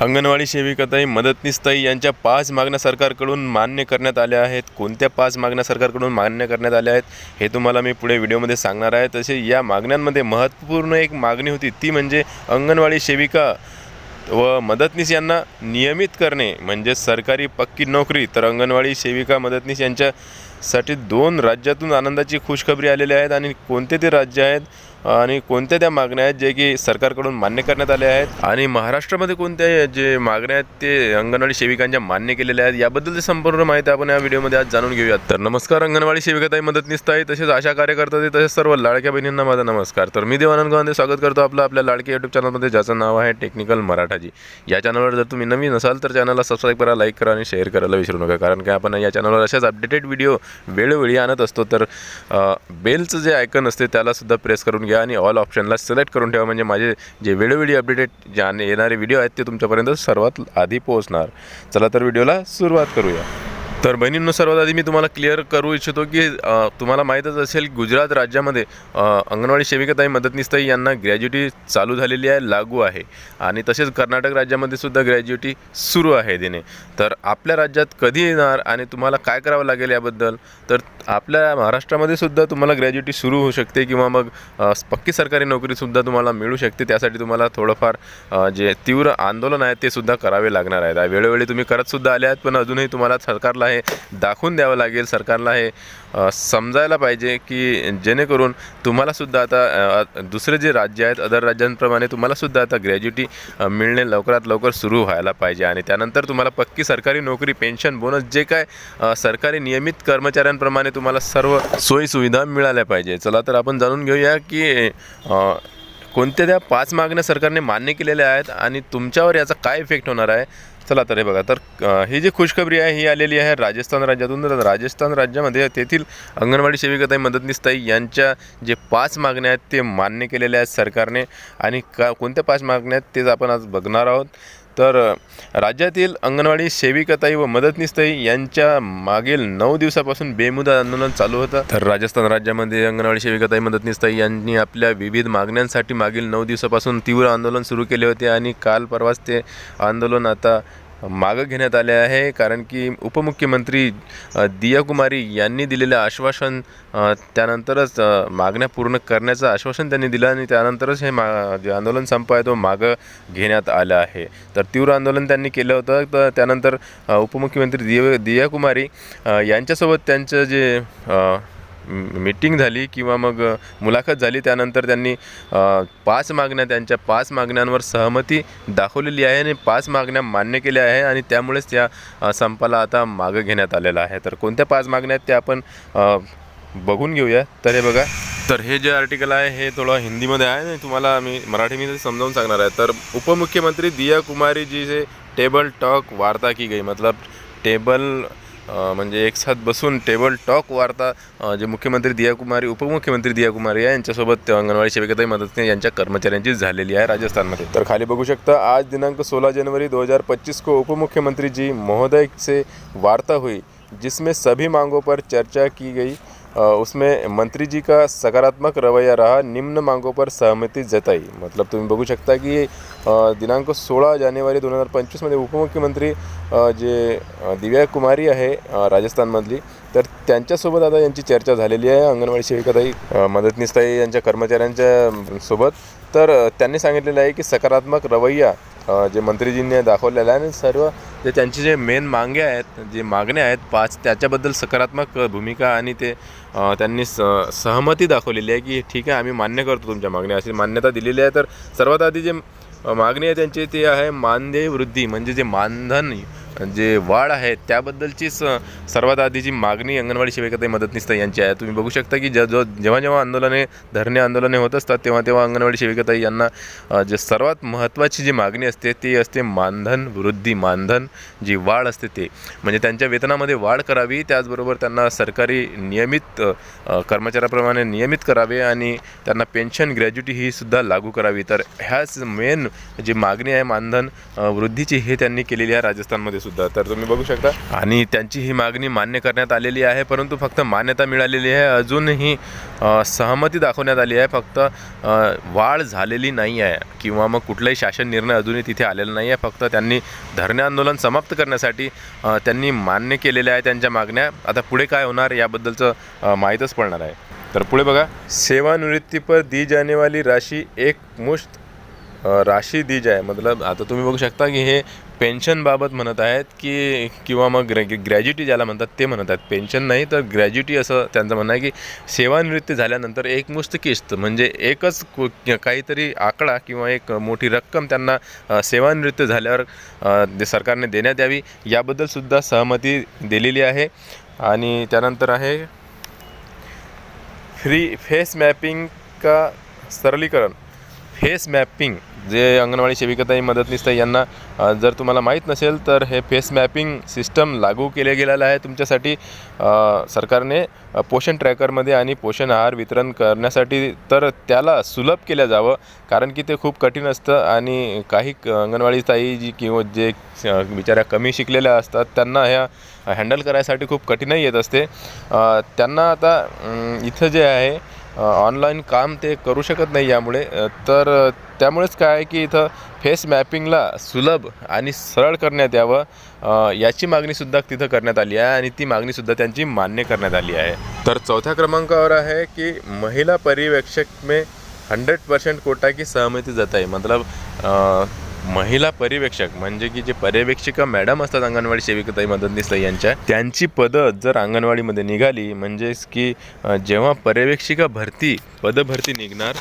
अंगणवाडी सेविकाताई मदतनीसताई यांच्या पाच मागण्या सरकारकडून मान्य करण्यात आल्या आहेत. कोणत्या पाच मागण्या सरकारकडून मान्य करण्यात आल्या आहेत हे तुम्हाला मी पुढे व्हिडिओमध्ये सांगणार आहे. तसे या मागण्यांमध्ये महत्त्वपूर्ण एक मागणी होती ती म्हणजे अंगणवाडी सेविका व मदतनीस यांना नियमित करणे म्हणजे सरकारी पक्की नोकरी. तर अंगणवाडी सेविका मदतनीस यांच्या साठी दोन राज्यातून आनंदाची खुशखबरी आलेली आहेत आणि कोणते ते राज्य आहेत आणि कोणत्या त्या मागण्या आहेत जे की सरकारकडून मान्य करण्यात आल्या आहेत? आणि महाराष्ट्रामध्ये कोणत्या जे मागण्या आहेत ते अंगणवाडी सेविकांच्या मान्य केलेल्या आहेत याबद्दल संपूर्ण माहिती आपण या व्हिडिओमध्ये आज जाणून घेऊयात. तर नमस्कार अंगणवाडी सेविकाताई मदतनीसताई तसेच आशा कार्यकर्ता तसेच सर्व लाडक्या बहिणींना माझा नमस्कार. तर मी देवानंद गांधी स्वागत करतो आपलं आपल्या लाडक्या यूट्यूब चॅनलमध्ये ज्याचं नाव आहे टेक्निकल मराठाजी. या चॅनलवर जर तुम्ही नवीन असाल तर चॅनलला सबस्क्राईब करा लाईक करा आणि शेअर करायला विसरू नका कारण की आपण या चॅनलवर अशाच अपडेटेड व्हिडिओ वेळोवेळी आणत असतो तर बेलचं जे आयकन असते त्यालासुद्धा प्रेस करून घ्या आणि ऑल ऑप्शनला सिलेक्ट करून ठेवा. म्हणजे माझे जे वेळोवेळी अपडेटेड जे येणारे व्हिडिओ आहेत ते तुमच्यापर्यंत सर्वात आधी पोहोचणार. चला तर व्हिडिओला सुरुवात करूया. तर बहिणींनो सर्वात आधी मी तुम्हाला क्लिअर करू इच्छितो की तुम्हाला माहीतच असेल गुजरात राज्यामध्ये अंगणवाडी सेविकाताई मदतनीसताई यांना ग्रॅज्युटी चालू झालेली आहे लागू आहे. आणि तसेच कर्नाटक राज्यामध्ये सुद्धा ग्रॅज्युटी सुरू आहे देणे तर आपल्या राज्यात कधी येणार आणि तुम्हाला काय करावं लागेल याबद्दल? तर आपल्या महाराष्ट्रामध्ये सुद्धा तुम्हाला ग्रॅज्युटी सुरू होऊ शकते किंवा मग पक्की सरकारी नोकरीसुद्धा तुम्हाला मिळू शकते. त्यासाठी तुम्हाला थोडंफार जे तीव्र आंदोलन आहे ते सुद्धा करावे लागणार आहेत. वेळोवेळी तुम्ही करतसुद्धा आले आहेत पण अजूनही तुम्हाला सरकारला हे दाखवून द्यावं लागेल सरकारला हे समजायला पाहिजे की जेणेकरून तुम्हालासुद्धा आता दुसरे जे राज्य आहेत अदर राज्यांप्रमाणे तुम्हालासुद्धा आता ग्रॅज्युटी मिळणे लवकरात लवकर सुरू व्हायला पाहिजे आणि त्यानंतर तुम्हाला पक्की सरकारी नोकरी पेन्शन बोनस जे काय सरकारी नियमित कर्मचाऱ्यांप्रमाणे तुम्हाला सर्व सोयीसुविधा मिळाल्या पाहिजे. चला तर आपण जाणून घेऊया की कोणत्या त्या पाच मागण्या सरकारने मान्य केलेल्या आहेत आणि तुमच्यावर याचा काय इफेक्ट होणार आहे? चला तर हे बघा तर ही जी खुशखबरी आहे ही आलेली आहे राजस्थान राज्यातून. तर राजस्थान राज्यामध्ये तेथील अंगणवाडी सेविकाताई मदतनीसताई यांच्या जे पाच मागण्या आहेत ते मान्य केलेल्या आहेत सरकारने. आणि का कोणत्या पाच मागण्या आहेत तेच आपण आज बघणार आहोत. तर राज्यातील अंगणवाडी सेविकाताई व मदतनीसताई यांच्या मागील नऊ दिवसापासून बेमुदा आंदोलन चालू होतं. तर राजस्थान राज्यामध्ये अंगणवाडी सेविकाताई मदतनीसताई यांनी आपल्या विविध मागण्यांसाठी मागील नऊ दिवसापासून तीव्र आंदोलन सुरू केले होते आणि काल परवाच ते आंदोलन आता मागं घेण्यात आले आहे कारण की उपमुख्यमंत्री दियाकुमारी दिया कुमारी यांनी दिलेलं आश्वासन त्यानंतरच मागण्या पूर्ण करण्याचं आश्वासन त्यांनी दिलं आणि त्यानंतरच हे मा जे आंदोलन संप आहे तो मागं घेण्यात आलं आहे. तर तीव्र आंदोलन त्यांनी केलं होतं. तर त्यानंतर उपमुख्यमंत्री दिय दिया कुमारी यांच्यासोबत त्यांचं जे मीटिंग झाली किंवा मग मुलाखत झाली त्यानंतर त्यांनी पाच मागण्या त्यांच्या पाच मागण्यांवर सहमती दाखवलेली आहे आणि पाच मागण्या मान्य केल्या आहे आणि त्यामुळेच त्या संपाला आता मागं घेण्यात आलेलं आहे. तर कोणत्या पाच मागण्या आहेत त्या आपण बघून घेऊया. तर हे बघा तर हे जे आर्टिकल आहे हे थोडं हिंदीमध्ये आहे आणि तुम्हाला मी मराठीमध्ये समजावून सांगणार आहे. तर उपमुख्यमंत्री दिया कुमारी जी से टेबल टॉक वार्ता की गई मतलब टेबल म्हणजे एक साथ बसून टेबल टॉक वार्ता जे मुख्यमंत्री दियाकुमारी उपमुख्यमंत्री दियाकुमारी आहे यांच्यासोबत अंगणवाडी सेविकाताई मदतने यांच्या कर्मचाऱ्यांची झालेली आहे राजस्थानमध्ये. तर खाली बघू शकता आज दिनांक 16 जनवरी 2025 को उपमुख्यमंत्री जी महोदय से वार्ता हुई जिसमें सभी मांगों पर चर्चा की गई। उसमें मंत्री जी का सकारात्मक रवैया रहा निम्न मांगों पर सहमति जताई। मतलब तुम्ही बघू शकता की दिनांक सोळा जानेवारी दोन हजार पंचवीसमध्ये उपमुख्यमंत्री जे दिव्या कुमारी आहे राजस्थानमधली तर त्यांच्यासोबत आता यांची चर्चा झालेली आहे. अंगणवाडी सेविकाताई मदतनीसताई यांच्या कर्मचाऱ्यांच्या सोबत. तर त्यांनी सांगितलेलं आहे की सकारात्मक रवैया जे मंत्रीजींनी दाखवलेला आहे आणि सर्व जे त्यांची जे मेन मागे आहेत जे मागण्या आहेत पाच त्याच्याबद्दल सकारात्मक भूमिका आणि ते त्यांनी स सहमती दाखवलेली आहे की ठीक आहे आम्ही मान्य करतो तुमच्या मागण्या अशी मान्यता दिलेली आहे. तर सर्वात आधी जे मागणी आहे त्यांची ती आहे मानदेय वृद्धी म्हणजे जे मानधन जे वाढ आहे त्याबद्दलचीच अ, सर्वात आधीची मागणी अंगणवाडी सेविकाताई मदतनीस यांची आहे. तुम्ही बघू शकता की ज जो जेव्हा जेव्हा आंदोलने धरणे आंदोलने होत असतात तेव्हा तेव्हा अंगणवाडी सेविकाताई यांना जे सर्वात महत्त्वाची जी मागणी असते ती असते मानधन वृद्धी मानधन जी वाढ असते ते. म्हणजे त्यांच्या वेतनामध्ये वाढ करावी त्याचबरोबर त्यांना सरकारी नियमित कर्मचाऱ्याप्रमाणे नियमित करावे आणि त्यांना पेन्शन ग्रॅज्युटी ही सुद्धा लागू करावी. तर ह्याच मेन जी मागणी आहे मानधन वृद्धीची हे त्यांनी केलेली आहे राजस्थानमध्ये. सुद्धा. सुद्धा तर तुम्ही बघू शकता. आणि त्यांची ही मागणी मान्य करण्यात आलेली आहे परंतु फक्त मान्यता मिळालेली आहे. अजूनही सहमती दाखवण्यात आली आहे. फक्त वाढ झालेली नाही आहे किंवा मग कुठलाही शासन निर्णय अजूनही तिथे आलेला नाही आहे. फक्त त्यांनी धरणे आंदोलन समाप्त करण्यासाठी त्यांनी मान्य केलेल्या आहे त्यांच्या मागण्या. आता पुढे काय होणार याबद्दलचं माहीतच पडणार आहे. तर पुढे बघा. सेवानिवृत्ती पर दी जाने वाली राशी एक मुश्त राशी दी जाय. मतलब आता तुम्ही बघू शकता की हे पेन्शनबाबत म्हणत आहेत की किंवा मग ग्रॅ ग्रॅज्युटी ज्याला म्हणतात ते म्हणत आहेत. पेन्शन नाही तर ग्रॅज्युटी असं त्यांचं म्हणणं आहे की सेवानिवृत्ती झाल्यानंतर एक मुस्त किस्त म्हणजे एकच काहीतरी आकडा किंवा एक मोठी रक्कम त्यांना अ, सेवानिवृत्त झाल्यावर सरकारने देण्यात यावी याबद्दलसुद्धा सहमती दिलेली आहे. आणि त्यानंतर आहे फ्री फेस मॅपिंग का सरलीकरण. फेस मॅपिंग जे अंगणवाडी सेविकाताई मदतनीस यांना जर तुम्हाला माहीत नसेल तर हे फेस मॅपिंग सिस्टम लागू केले गेलेलं आहे तुमच्यासाठी. सरकारने पोषण ट्रॅकरमध्ये आणि पोषण आहार वितरण करण्यासाठी तर त्याला सुलभ केलं जावं कारण की ते खूप कठीण असतं आणि काही क- अंगणवाडी ताई जी किंवा जे बिचाऱ्या कमी शिकलेल्या असतात त्यांना ह्या हँडल करायसाठी खूप कठीणही येत असते. त्यांना आता इथं जे आहे ऑनलाईन काम ते करू शकत नाही यामुळे. तर त्यामुळेच काय आहे की इथं फेस मॅपिंगला सुलभ आणि सरळ करण्यात यावं याची मागणीसुद्धा तिथं करण्यात आली आहे आणि ती मागणीसुद्धा त्यांची मान्य करण्यात आली आहे. तर चौथ्या क्रमांकावर आहे की महिला पर्यवेक्षक मे हंड्रेड पर्सेंट कोटा की सहमती जात आहे मतलब महिला पर्यवेक्षक म्हणजे की जे पर्यवेक्षिका मॅडम असतात अंगणवाडी सेविकाताई मदतनीस यांच्या त्यांची पदं जर अंगणवाडीमध्ये निघाली म्हणजेच की जेव्हा पर्यवेक्षिका भरती पदभरती निघणार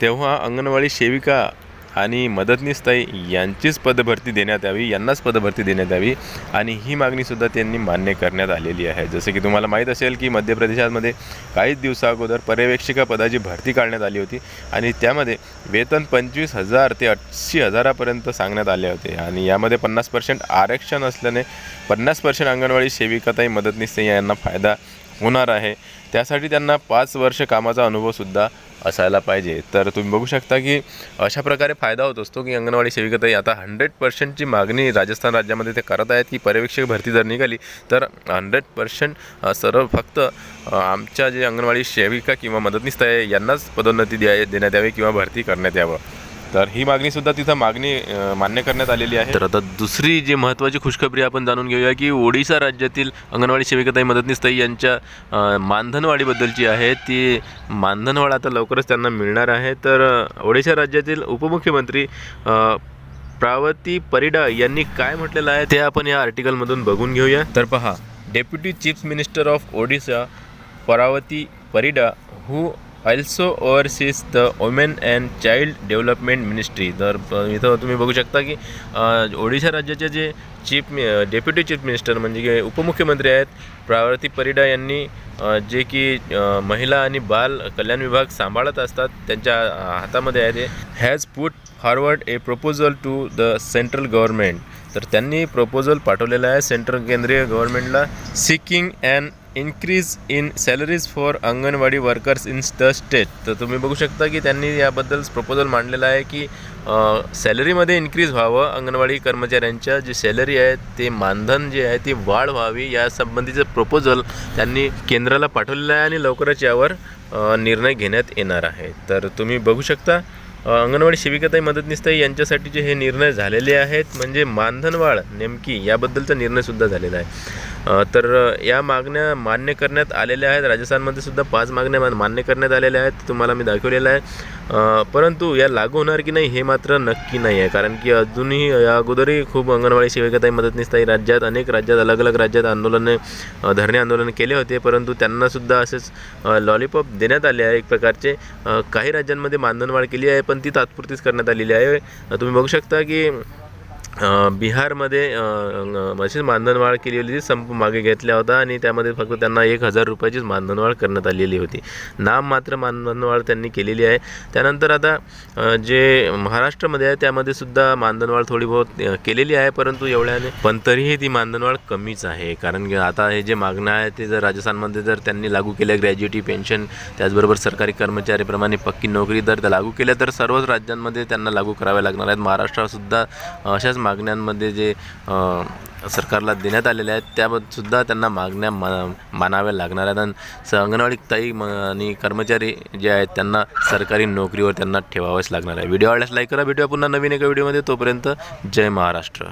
तेव्हा अंगणवाडी सेविका आणि मदतनीसताई यांचीच पदभरती देण्यात यावी यांनाच पदभरती देण्यात यावी आणि ही मागणीसुद्धा त्यांनी मान्य करण्यात आलेली आहे. जसे की तुम्हाला माहीत असेल की मध्य प्रदेशामध्ये काहीच दिवसाअगोदर पर्यवेक्षिका पदाची भरती काढण्यात आली होती आणि त्यामध्ये वेतन पंचवीस हजार ते ऐंशी हजारापर्यंत सांगण्यात आले होते आणि यामध्ये पन्नास पर्सेंट आरक्षण असल्याने पन्नास पर्सेंट अंगणवाडी सेविकाताई मदतनीस यांना फायदा होणार आहे. त्यासाठी त्यांना पाच वर्ष कामाचा अनुभवसुद्धा असायला पाहिजे. तर तुम्ही बघू शकता की अशा प्रकारे फायदा होत असतो की अंगणवाडी सेविकाताई आता हंड्रेड पर्सेंटची मागणी राजस्थान राज्यामध्ये ते करत आहेत की पर्यवेक्षक भरती जर निघाली तर हंड्रेड पर्सेंट सर्व फक्त आमच्या जे अंगणवाडी सेविका किंवा मदतनीस आहे यांनाच पदोन्नती द्या देण्यात यावी किंवा भरती करण्यात यावं. तर ही मागणीसुद्धा तिथं मागणी मान्य करण्यात आलेली आहे. तर आता दुसरी जी महत्त्वाची खुशखबरी आपण जाणून घेऊया की ओडिशा राज्यातील अंगणवाडी सेविकाताई मदतनीस ताई यांच्या अ, मानधनवाढीबद्दलची आहे. ती मानधनवाढ आता लवकरच त्यांना मिळणार आहे. तर ओडिशा राज्यातील उपमुख्यमंत्री प्रावती परिडा यांनी काय म्हटलेलं आहे ते आपण या आर्टिकलमधून बघून घेऊया. तर पहा deputy chief minister of Odisha Pravati Parida who also oversees the women and child development ministry तर इथं तुम्ही बघू शकता की ओडिशा राज्याचे जे चीफ डेप्युटी चीफ मिनिस्टर म्हणजे की उपमुख्यमंत्री आहेत प्रावर्ती परिडा यांनी जे की महिला आणि बाल कल्याण विभाग सांभाळत असतात त्यांच्या हातामध्ये आहे ते has put forward a proposal to the central government तर त्यांनी प्रपोजल पाठवलेलं आहे सेंट्रल केंद्रीय गव्हर्नमेंटला seeking and increase in salaries for anganwadi workers in the state तर तुम्ही बघू शकता की त्यांनी याबद्दल प्रपोजल मांडलेलं आहे की सॅलरीमध्ये इन्क्रीज व्हावं. अंगणवाडी कर्मचाऱ्यांच्या जी सॅलरी आहे ते मानधन जे आहे ती वाढ व्हावी. या संबंधीचं प्रपोजल त्यांनी केंद्राला पाठवलेलं आहे आणि लवकरच यावर निर्णय घेण्यात येणार आहे. तर तुम्ही बघू शकता अंगणवाडी सेविकाताई मदतनीसताई यांच्यासाठीचे हे निर्णय झालेले आहेत म्हणजे मानधनवाढ नेमकी याबद्दलचा निर्णयसुद्धा झालेला आहे. तर या मागण्या मान्य करण्यात आलेल्या आहेत. राजस्थानमध्ये सुद्धा पाच मागण्या मा- मान्य करण्यात आलेल्या आहेत तुम्हाला मी दाखवलेलं आहे. परंतु या लागू होणार की नाही हे मात्र नक्की नाही आहे. कारण की अजूनही या अगोदरही खूप अंगणवाडी सेविकाताई मदतनीसताई राज्यात अनेक राज्यात अलग अलग राज्यात आंदोलने धरणे आंदोलन केले होते. परंतु त्यांनासुद्धा असेच लॉलीपॉप देण्यात आले आहे एक प्रकारचे. काही राज्यांमध्ये मानधनवाढ केली आहे पण पण ती तात्पुरतीच करण्यात आलेली आहे. तुम्ही बघू शकता की बिहारमध्ये अ, अशीच मानधनवाढ केली होती संप मागे घेतला होता आणि त्यामध्ये फक्त त्यांना एक हजार रुपयाचीच मानधनवाढ करण्यात आलेली होती. नाम मात्र मानधनवाढ त्यांनी केलेली आहे. त्यानंतर आता जे महाराष्ट्रामध्ये आहे त्यामध्ये सुद्धा मानधनवाढ थोडी बहुत केलेली आहे परंतु एवढ्याने पण तरीही ती मानधनवाढ कमीच आहे. कारण की आता हे जे मागणं आहे ते जर राजस्थानमध्ये जर त्यांनी लागू केल्या ग्रॅज्युएटी पेन्शन त्याचबरोबर सरकारी कर्मचारीप्रमाणे पक्की नोकरी जर त्या लागू केल्या तर सर्वच राज्यांमध्ये त्यांना लागू कराव्या लागणार आहेत. महाराष्ट्रातसुद्धा अशाच मागण्यांमध्ये जे सरकारला देण्यात आलेल्या आहेत त्याबद्दलसुद्धा त्यांना मागण्या मा मानाव्या लागणार आहेत. आणि स- अंगणवाडी ताई म- आणि कर्मचारी जे आहेत त्यांना सरकारी नोकरीवर त्यांना ठेवावंच लागणार आहे. व्हिडिओ आवडल्यास लाईक करा. भेटूया पुन्हा नवीन एका व्हिडिओमध्ये. तोपर्यंत जय महाराष्ट्र.